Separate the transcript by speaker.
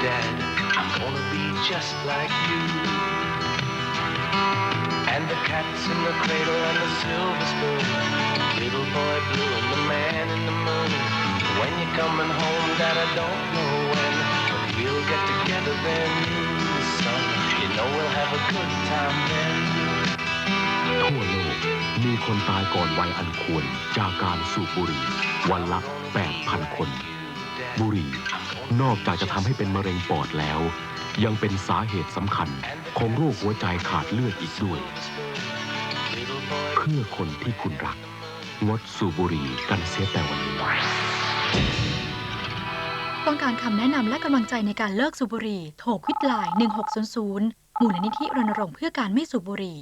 Speaker 1: dead, I'm gonna be just like you. And the cat's in the cradle and the silver spoon. Little boy blue and the man in the moon. When you're coming home, that I don't know when. But we'll get together then, you the son. You know we'll have a good time then.
Speaker 2: ทั่วโลกมีคนตายก่อนวัยอันควรจากการสูบบุหรี่วันละ 8,000 คน บุหรี่ นอกจากจะทำให้เป็นมะเร็งปอดแล้ว ยังเป็นสาเหตุสำคัญของโรคหัวใจขาดเลือดอีกด้วย เพื่อคนที่คุณรัก งดสูบบุหรี่กันเสียแต่วันนี้
Speaker 3: ต้องการคำแนะนำและกำลังใจในการเลิกสูบบุหรี่ โทรควิดไลน์1600 มูลนิธิรณรงค์เพื่อการไม่สูบบุหรี่